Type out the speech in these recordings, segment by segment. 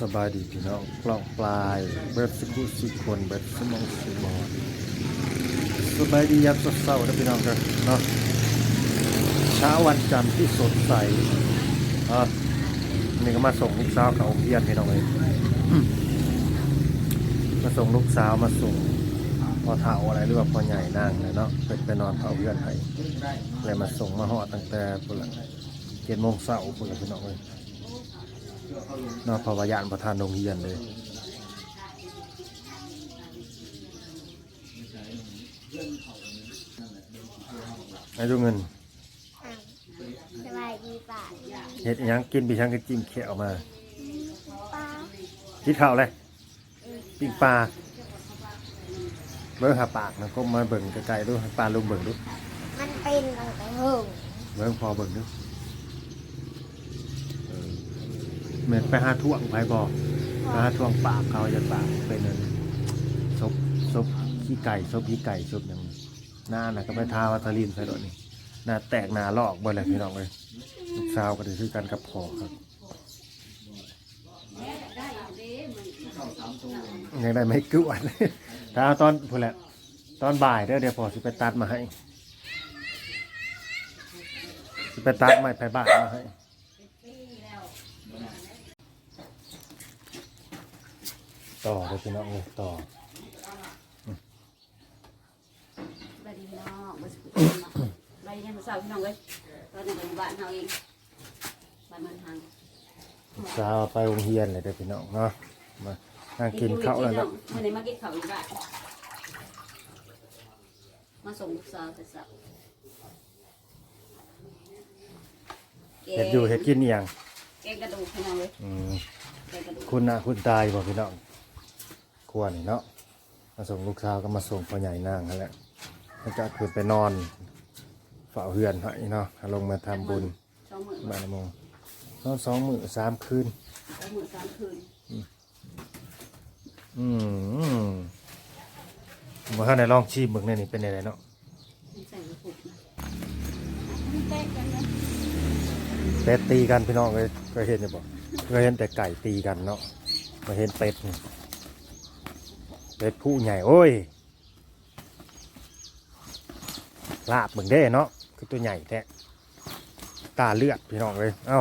สบายดีพี่น้องกล่องปลายเบิร์ดสกุสิคนเบิร์ดสมองสมองสบายดียามเศร้าๆนะพี่น้องกันเนาะเช้าวันจันทร์ที่สดใสอะนี่ก็มาส่งลูกสาวเขาเพียนพี่น้องเลยมาส่งลูกสาวมาส่ง อเท่าอะไรหรือว่าพอใหญ่นั่งเลยเนาะเป็นไปนอนเผาเพื่อนให้เลยมาส่งมาหอดตั้งแต่ปุ่นละเจ็ดโมงเช้าปุ่นละพี่น้องเลยเนอนพอวายานประธานโรงเรียนเลยไอ้ดูเงินอ้าวสบายดีป่ะเห็ดอิหยังกินปีชังก็จิ้มเขียวมาป้ากินข้าวเลยปิ้งปลา เบิ่งหาปากนะก็มาเบิ่งไกลๆดูให้ปลาลุงเบิ่งดูมันเป็นตั้งแต่เฮิงเบิ่งพอเบิ่งดูเออเหม็นไปหาท่วงไปบอกไปหาท่วงปากเขาจะปากเป็นอันซบซบขี้ไก่ซบขี้ไก่ซบอย่างหน้าน่ะก็ไปทาวัตาลินใส่ดอกนี่หน้าแตกหน้าลอกบ่เลยพี่น้องเลยลูกสาวก็ได้ซื้อกันกับพ่อครับ ยังได้ไม่กวดถ้าเอาตอนพูดแหละ ตอนบ่ายเด้อเดี๋ยวพอสิไปตัดมาให้ สิไปตัดไม้ไผ่บ้านมาให้ต่อเลยพี่น้องเลยต่อไปดีพี่น้องมาสุขไปดีเนี่ยมาสาวพี่น้องเลยตอนนี้เป็นบ้านเฮาเองบ้านมันทางลูกสาวไปโรงเรียนเลยเด้อพี่น้องเนาะมา นั่งกินข้าวแล้วเนาะวันนี้มากินข้าวอยู่บ้านมาส่งลูกสาวแต่สาวเห็ดอยู่เห็ดกินอหย่างแกงกระดูกพี่น้องเลยอืมแกงกระดูกคุณน่ะคุณตายบอกพี่น้องกลัวนี่เนาะมาส่งลูกสาวก็มาส่งพ่อใหญ่นางนั่นแหละแล้วก็คือไปนอนเฝ้าเฮือนให้เนาะลงมาทำบุญสองหมื่นบ้านโมงนอนสองมื้อสามคืน สองหมื่นสามคืน อืมมาข้างในลองชิมเบิ่งเนี่ยนี่เป็นยังไงเนาะใส่กระปุกนะแป้งกันนะเป็ดตีกันพี่น้องเลยเคยเห็นอยู่บ่เคยเห็นแต่ไก่ตีกันเนาะมาเห็นเป็ดนี่เป็ดผู้ใหญ่โอ้ยลาบเบิ่งเด้เนาะคือตัวใหญ่แท้ตาเลือดพี่น้องเลยเอ้า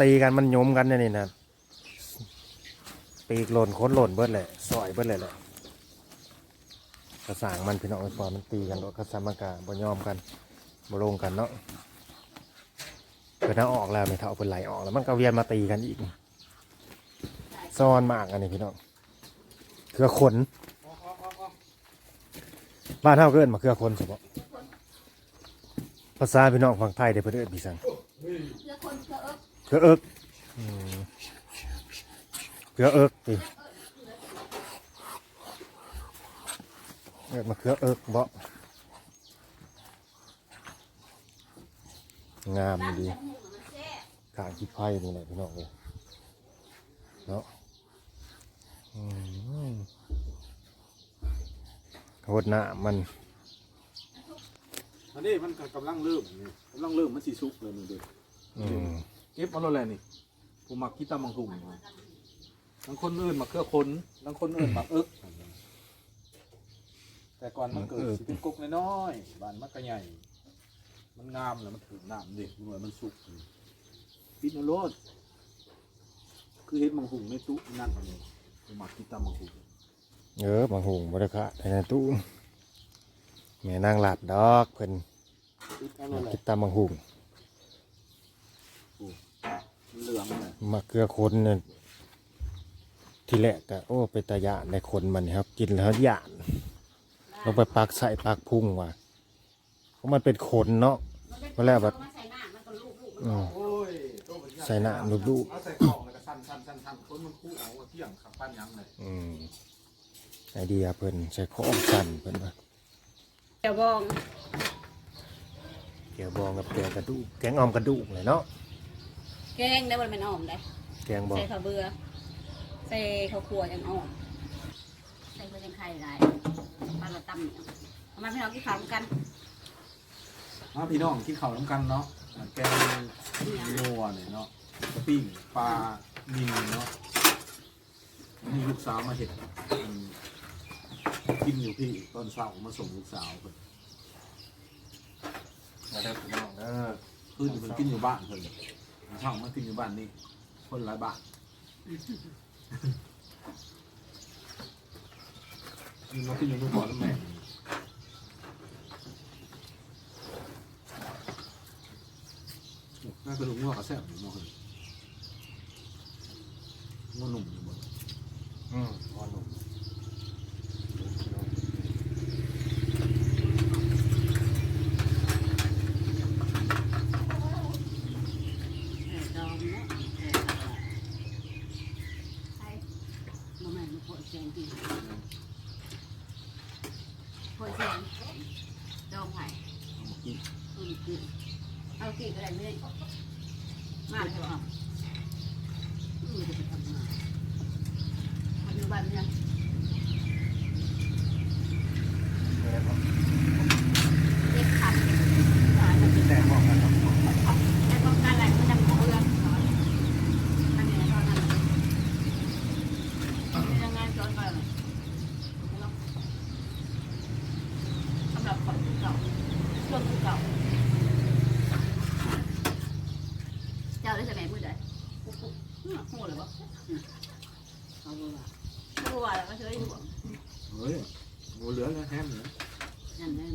ตีกันมันโยมกันเนี่ยนี่นะ ปีกหล่นค้นหล่นเบิดเลยซอยเบิดเลยแหละกระสางมันพี่น้องไอ้ปอมันตีกันโดดกระสามากาบ่ยอมกันบ่ลงกันเนาะเปิดน้าออกแล้วไม่เท่าเป็นไหลออกแล้วมันก็เวียนมาตีกันอีกซ่อนมากอันนี้พี่น้องเครือขนบ้านเท่าเกินมาเครือขนสมบภาษาพี่น้องฝั่งไทยเดี๋ยวเพื่นเอนพี่สังเลือกคนเลือกเอิเครือเอิก เครือเอิกดิเอิกมาเครือเอิกเบาะงามดีกางขี้ไผ่นี่แหละพี่น้องเลยเนาะอืมโคตรหน้ามันอันนี้มันก็กำลังเริ่มนี่กำลังเริ่มมันสีสุกเลยนี่เด็กอืมเก็บเอาแล้วแหละนี่ผมมักกีตามังคุง บางคนอื่นมักเครือคนบางคนอื่นมักเอิกแต่ก่อนมันเกิดสิเป็นกุกน้อยๆบานมันก็ใหญ่ มันงามแล้วมันถึงน้ำเด็กหน่วยมันสุกปิดนรดคือเห็ดมังคุงในตู้นั่นอันนี้ผมมักกีตามังคุงเออบางหงบริคะในตู้แม่นางหลัดดอกเพิ่นปิดเอาแล้วแหละคิดตามบางหงมันเหลืองเลยมาเกลือคนเนี่ย ที่แรกก็โอ้ไปตายานในคนมันนี่ครับ กินแล้วยานลงไปปากใส่ปากพุ่งว่ะเพราะมันเป็นขนเนาะมาแล้วแบบมาใส่หน้ามันก็ลูกลูกอืมโอ้ยใส่หน้าลูกเอาใส่กล่องแล้วก็สั่นสั่นสั่นสั่นคนมันคู่เอาเที่ยงขับปั้นยังเลยๆอืมไอเดียเพิ่นใส่ของสั่นเพิ่นว่าเดี๋ยวบองแกวบองกับแกงกระดูกแกงออมกระดูกเลยเนาะแกงได้วันเป็นอ้อมได้แกงบองใส่ข้าวเบื่อ ใส่ข้าวคั่วยังอ่อนใส่เพื่อยังไข่ได้ปลาละตำเนี่ยเอามาพี่น้องกินข้าวกันมาพี่น้องกินข้าวน้ำกันเนาะอ่าแกงนัวเนี่ยเนาะกระปิ้งปลานิลเนาะนี่ลูกสาวมาเห็นอืมกินอยู่พี่ตอนเช้ามาส่งลูกสาวเพิ่นมาเด้อพี่น้องเด้อคืนนี้เพิ่นกินอยู่บ้านเพิ่นตอนเช้ามากินอยู่บ้านนี่คนหลายบ้าน นี่มากินอยู่ทุกคนแล้วแม่น่ากระดูกงอกแซ่บอยู่มองเลยงอหนุ่มอยู่บนอืมงอหนุ่ม แผ่ดองเนาะแผ่ดอง ใช่ มาแม่มาโปะแจงกินโปะแจง ดองไผ่เอามากินอืมอืมเอากี่ก็ได้ไม่ได้มากใช่ป่ะอืมจะไปทำงานทำอยู่บ้านยังม่ได้บอก เด็กขับสายมัน แต่บอกกันเนาะ แต่ต้องการอะไรมันจะขอเรื่องสอนอันนี้ตอนนั้นเป็นยังไงสอนไปเลยสำหรับคนเก่าช่วงเก่าเจ้าได้สมัยมือใดหัวเลยวะเอาบัวบัวแล้วก็เชื่อหัว เฮ้ยงูเหลือแล้วแฮมเนี่ย นั่นนั่น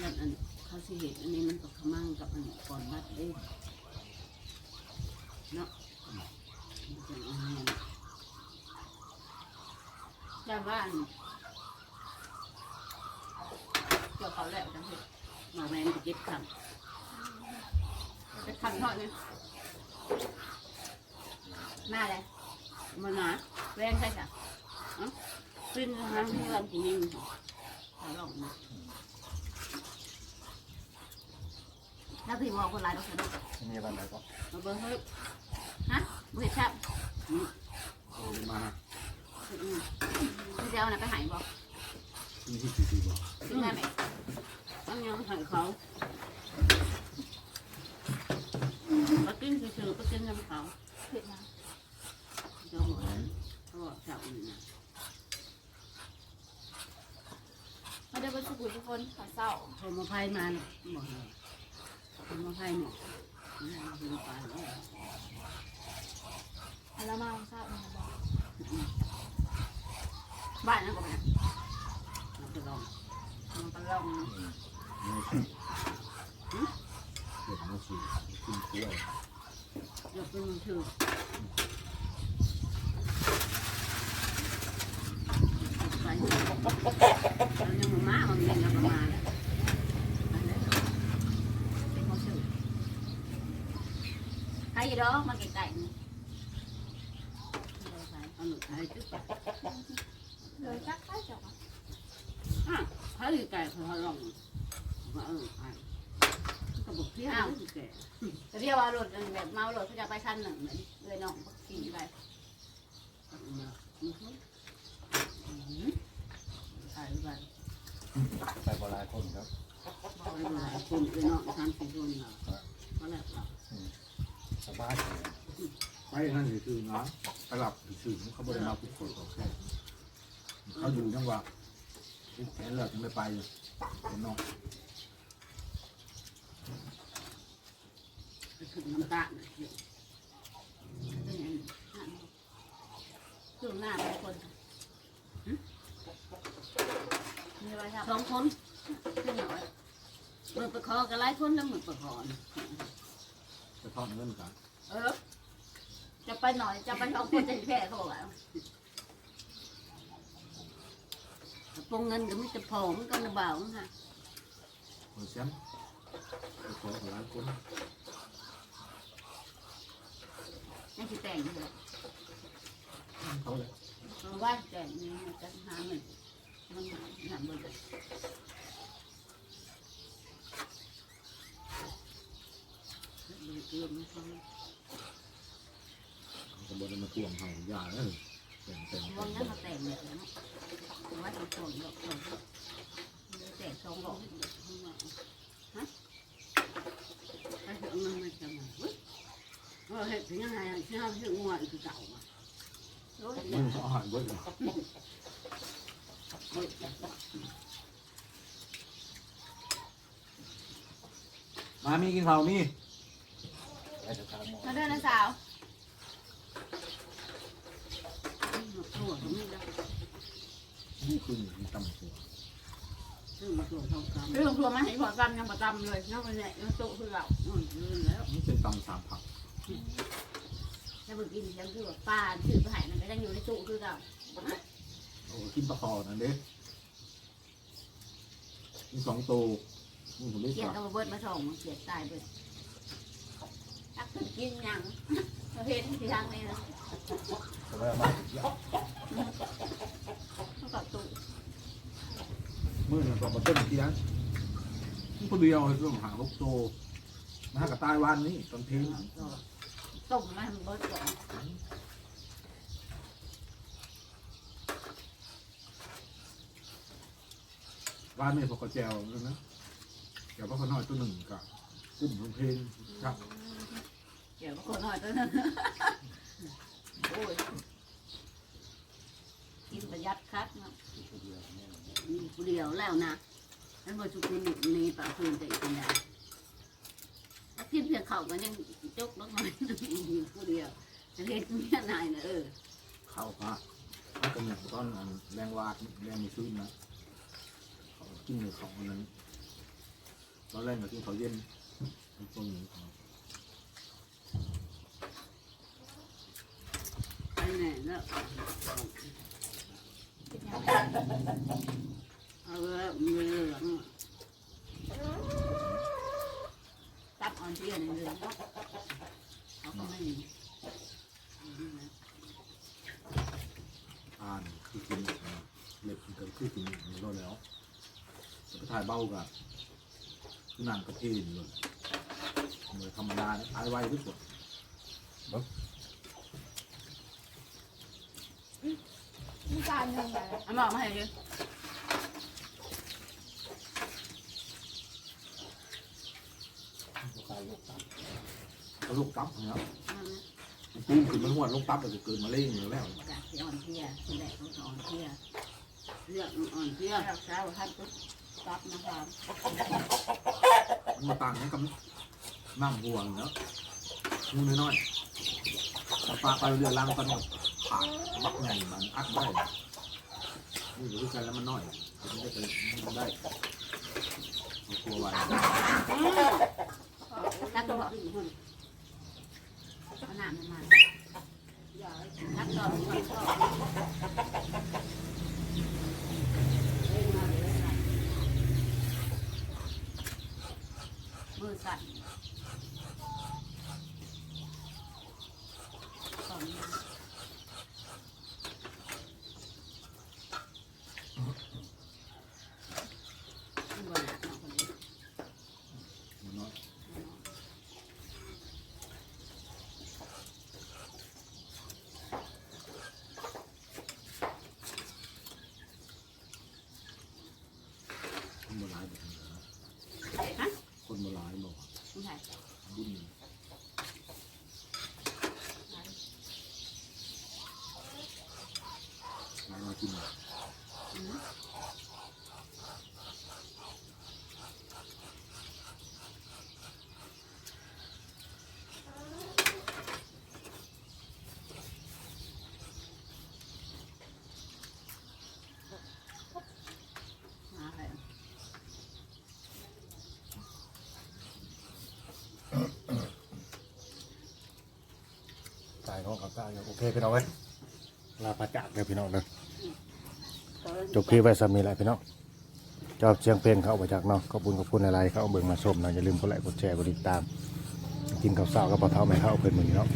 นั่นอันเขาสิเหตุอันนี้มันก็ขมั่งกับอันก่อนวัดเด้เนาะ แต่ว่าอันเจ้าเขาแล้วจังเลยมาแม่มันจะเก็บคำจะคำเท่านี้มาเลยมาหนาแรงใช่ค่ะอ๋อขึ้นทางที่เราจริงๆถ้าลองนะแล้วพี่มองคนร้ายต้องสนุกมีอะไรไหนก็มาเบิ้งเฮ้ยฮะบุเห็ดชับอืมเอามาอืมพี่เจ้าน่ะไปหายบอกที่ที่ที่ที่บอกถึงได้ไหมต้องยังหายเขาไปกินซื่อๆไปกินน้ำเขาเผ็ดนะเจ้าบอกเขาบอกเจ้าอื่นนะมาได้บรรจุทุกคนขอเศร้าพอมาไพ่มาน่ะบอกเลยพอมาไพ่หมดนี่คือปลาแล้วอันละมาเศร้ามาบอก บ้านนั่นก็เป็นมันจะลองมันก็ลองไม่ใช่เด็ดมาสิกินกล้วยยกเป็นมือถือไปเรายังมามามันเรียนกันมาแล้วอันนั้นเป็นข้อสื่อใครอยู่ดอกมาไกลๆนี่เอาหนูไทยจุ๊บ เลยจักได้จักอะเขาอยู่ไกลเขาลองมาเออไอ้ก็บอกพี่อ้าวแกแต่เรียกว่ารถแบบเมารถเขาจะไปชั้นหนึ่งเหมือนเลยน้องขี่ไปไอ้บ้านใส่บหลายคนครับไปหลายคนไปนอกทำสี่คนน่ะมาแล้วสบายไปนั่นคือเนาะไปหลับสื่อเขาบริมาปุ๊บคนเขาแค่ เขาอยู่จังหวะแขนเลิกยังไม่ไปเลยเป็นน้องถึงน้ำตาลคือหน้าเป็นคนมีอะไรครับสองคนขึ้นหน่อยมือประคอกันหลายคนแล้วมือประคอจะทอดเงินกันเออจะไปหน่อยจะไปสองคนจะแพ้เขาบอกว่า ปงเงินก็ไม่จะพอมันก็ระเบาฮะคนแชมป์ไปขอหลายคนนี่คือแต่งเลยเขาเลยเพราะว่าแต่งนี่จะหาเงินมันหาหาเงินเกือบไม่พอเขาบริมาทวงเขายาเลย วงนั้นมาแต่งแบบนั้นว่าจะส่งดอกส่แต่สองดอกฮะไปถึงมันจะมาเออเยังไงที่เขาเห็นงวนคือเก่าอะมันอ่อนบ่ยมามีกินข้าวมีมาเดินนะสาว ตัวตรงนี้แล้วนี่คือมีตำหัวซึ่งมาตัวเท่ากันเรื่องทัวร์มาให้พอจำยังประจำเลยนอกจากนี้ยังโตคือเราอืมลืมแล้วนี่เป็นตำสามผักแล้วเมื่อกี้ยังคือว่าปลาชื่อไปหายมันก็ยังอยู่ในตู้คือเราโอ้กินปลาคอนั่นเด้มีสองตัวนี่ผมไม่เกียฝาดกเอามาเบิดมาส่งมันเกียดตายเบิดตักขึ้นกินยังเราเห็นที่ทางนี้นะ แต่ว่ามาเขากับตู้มือหนึ่งสองมาเต้นเที่ยงคนเดียวเรื่องหาลูกโตมาหากระต่ายวันนี้ตอนเที่ยงต้มมาให้มันเบิดก่อนร้านนี้พอกระเจวแล้วนะเดี๋ยวพอกระน้อยตัวหนึ่งกับกุ้มลงเพลงครับ เดี๋ยวคนหน่อยตัวนึง โอ้ยกินประหยัดคัดเนาะมีผู้เดียวแล้วนะแล้วมาชุกุนี้ในป่าคืนแต่อีกคนใดพิมพ์เพียงเขากันยังจกแล้วหน่อยมีผู้เดียวจะเห็นเมียนายนะเออเข้าพระแล้วก็เนี่ยตอนอันแรงวาดแรงมีซื้อนะเขากินในของอันนั้นตอนแรกก็กินเขาเย็นตรงนี้ เขาไปไหนแล้วเอาละมือเหลืองตับอ่อนเตี้ยในเรือนเขาก็ไม่อ่านคือกินเล็บมันก็คือกินมันก็แล้วแต่ก็ถ่ายเบ้ากับคือนางกระเทนเลยเหมือนธรรมดาตายไวที่สุด มีการยังไงเอาหมอกมาให้ดิก็ลูกตับนะครับปูมขึ้นมันหัวลูกตับก็จะเกิดมาเล่งอยู่แล้วจากที่อ่อนเพลียคนแรกเขาอ่อนเพลียเลือกอ่อนเพลียเช้าเช้าท่านก็ตับนะครับมันมาต่างกันกับน้ำห่วงเนาะงูน้อยๆแต่ปลาไปเรือล่างกันกับผ่านบักใหญ่มันอัดได้ นี่อยู่ด้วยกันแล้วมันน้อยมันได้ไปมันได้เอาตัวไว้ตักตัวเอาหนามมันมาตักต่อตักต่อมือสั่นก่อนมันบ่หนักเนาะคนนี้ มันน้อยคนโบราณบอกนะ ฮะ คนโบราณบอกคุณชายบุญร้านมากิน อืม มาให้ ตายอยู่โอเคพี่น้องเว้ยลาพระจากเลยพี่น้องเลยจบคลิปไว้สามีแหละพี่น้องจอบเชียงเพลงเขาเอาไปจากเนาะขอบคุณขอบคุณอะไรเขาเอาเบิ่งมาชมเนาะอย่าลืมกดไลค์กดแชร์กดติดตาม กินข้าวเส้ากับปลาเท้าไม่เข้าเอาเพิ่นมือนเนาะ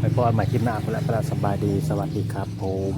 ไปพอกันใหม่คลิปหน้าคนละประสบายดีสวัสดีครับผม